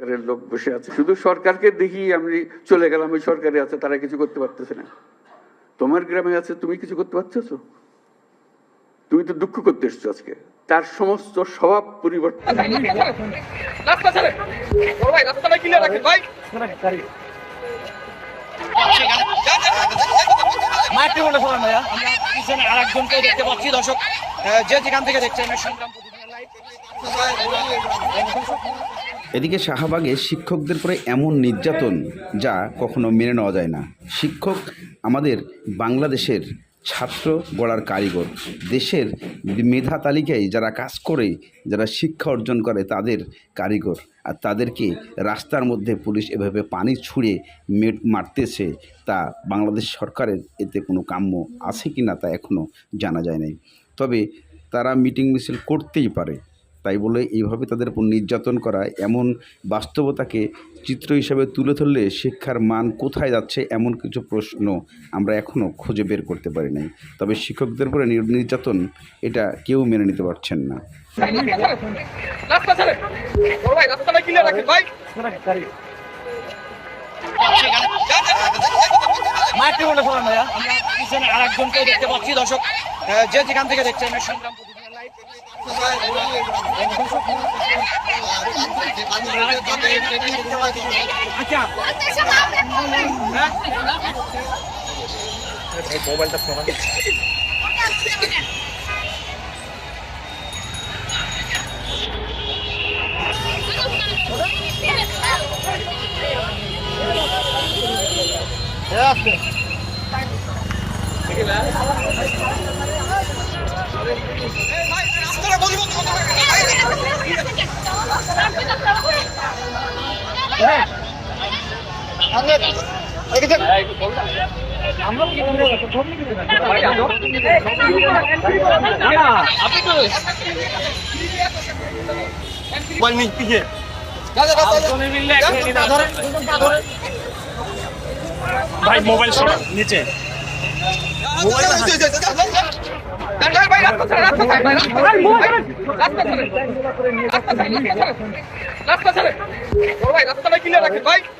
সরকারের লোক বসে আছে। শুধু সরকারকে দেখি আমি চলে গেলাম ওই সরকারে আছে তারা কিছু করতে পারতেছে না। তোমার গ্রামে আছে তুমি কিছু করতে পারতেছো? তুমি তো দুঃখ করতে এসছো আজকে। তার সমস্ত স্বভাব পরিবর্তন। আহ, যে যেখান থেকে দেখছেন সংগ্রাম এদিকে শাহবাগে শিক্ষকদের পরে এমন নির্যাতন যা কখনো মেনে নেওয়া যায় না। শিক্ষক আমাদের বাংলাদেশের ছাত্র গড়ার কারিগর। দেশের মেধা তালিকায় যারা কাজ করে, যারা শিক্ষা অর্জন করে তাদের কারিগর। আর তাদেরকে রাস্তার মধ্যে পুলিশ এভাবে পানি ছুঁড়ে মেট মারতেছে, তা বাংলাদেশ সরকারের এতে কোনো কাম্য আছে কি না তা এখনও জানা যায় নাই। তবে তারা মিটিং মিছিল করতেই পারে। তাই বলে এইভাবে তাদের উপর নির্যাতন করা এমন বাস্তবতাকে চিত্র হিসাবে তুলে ধরলে শিক্ষার মান কোথায় যাচ্ছে এমন কিছু প্রশ্ন আমরা এখনও খুঁজে বের করতে পারি নাই। তবে শিক্ষকদের উপরে নির্যাতন এটা কেউ মেনে নিতে পারছেন না। দর্শক। যে যেখান থেকে দেখছেন আমি সংগ্রাম প্রতিদিনের লাইভ আচ্ছা মোবাইল নিয়ে পিছিয়ে ভাই মোবাইল সরান নিচে ভাই রাস্তা ছেড়ে রাস্তা ছেড়ে ভাই রাস্তা ছেড়ে রাস্তা ছেড়ে রাস্তা ছেড়ে বড় ভাই রাস্তাটা ক্লিয়ার রাখেন ভাই সরেন আপনারা সরেন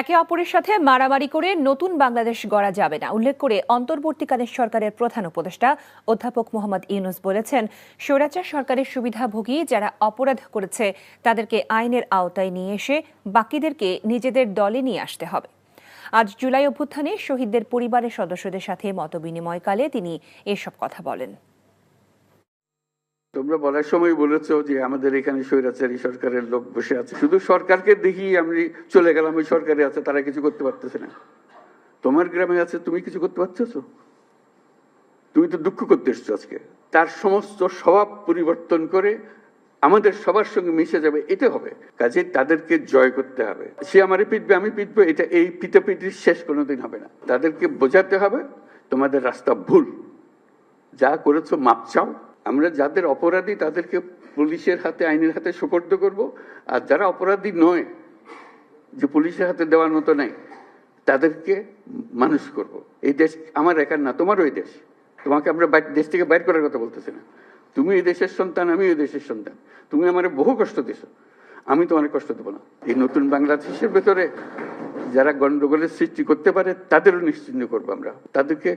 একে অপরের সাথে মারামারি করে নতুন বাংলাদেশ গড়া যাবে না। উল্লেখ করে অন্তর্বর্তীকালীন সরকারের প্রধান উপদেষ্টা অধ্যাপক মোহাম্মদ ইউনুস বলেছেন, স্বৈরাচার সরকারের সুবিধাভোগী যারা অপরাধ করেছে, তাদেরকে আইনের আওতায় নিয়ে এসে বাকিদেরকে নিজেদের দলে নিয়ে আসতে হবে। আজ জুলাই অভ্যুত্থানে শহীদদের পরিবারের সদস্যদের সাথে মতবিনিময়কালে তিনি এসব কথা বলেন। তোমরা বলার সময় বলেছ যে আমাদের এখানে স্বৈরাচারী সরকারের লোক বসে আছে। শুধু সরকারকে দেখি আমি চলে গেলাম, ওই সরকারে আছে, তারা কিছু করতে পারতেছে না। তোমার গ্রামে আছে, তুমি কিছু করতে পারতেছো? তুমি তো দুঃখ করতে এসছো আজকে। তার সমস্ত স্বভাব পরিবর্তন করে আমাদের সবার সঙ্গে মিশে যাবে এটা হবে। কাজে তাদেরকে জয় করতে হবে। সে আমারে পিটবে, আমি পিটবো, এটা এই পিটাপিটির শেষ কোনোদিন হবে না। তাদেরকে বোঝাতে হবে, তোমাদের রাস্তা ভুল। যা করেছ, মাপ চাও। আমরা যাদের অপরাধী, তাদেরকে পুলিশের হাতে, আইনের হাতে সুপর্দ করব। আর যারা অপরাধী নয়, যে পুলিশের হাতে দেওয়ার মতো নাই, তাদেরকে মানুষ করব। এই দেশ আমার একার না তোমার ওই দেশ। তোমাকে আমরা দেশ থেকে বাইর করার কথা বলতেছি না। তুমি এই দেশের সন্তান আমি এই দেশের সন্তান। তুমি আমার বহু কষ্ট দিছো। আমি তোমার কষ্ট দেবো না। এই নতুন বাংলাদেশের ভেতরে যারা গণ্ডগোলের সৃষ্টি করতে পারে, তাদেরও নিশ্চিন্ন করব আমরা। তাদেরকে